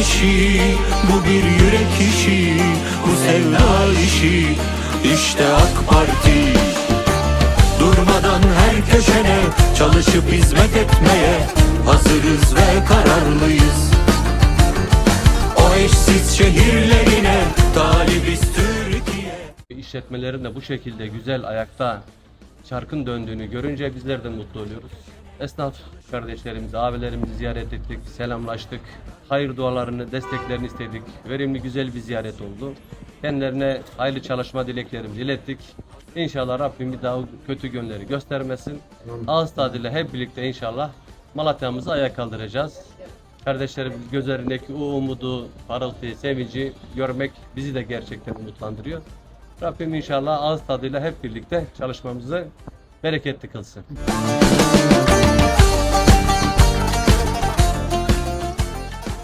işi Bu bir yürek işi Bu sevda işi. İşte AK Parti. Durmadan her köşene Çalışıp hizmet etmeye Hazırız ve kararlıyız. O eşsiz şehirlerine Talibiz Türkiye. İşletmelerin de bu şekilde güzel ayakta çarkın döndüğünü görünce bizler de mutlu oluyoruz. Esnaf kardeşlerimizi, abilerimizi ziyaret ettik, selamlaştık. Hayır dualarını, desteklerini istedik. Verimli, güzel bir ziyaret oldu. Kendilerine hayırlı çalışma dileklerimizi ilettik. İnşallah Rabbim bir daha kötü günleri göstermesin. Ağız tadıyla hep birlikte inşallah Malatya'mızı ayağa kaldıracağız. Kardeşlerimiz gözlerindeki o umudu, parıltıyı, sevinci görmek bizi de gerçekten umutlandırıyor. Rabbim inşallah ağız tadıyla hep birlikte çalışmamızı bereketli kılsın.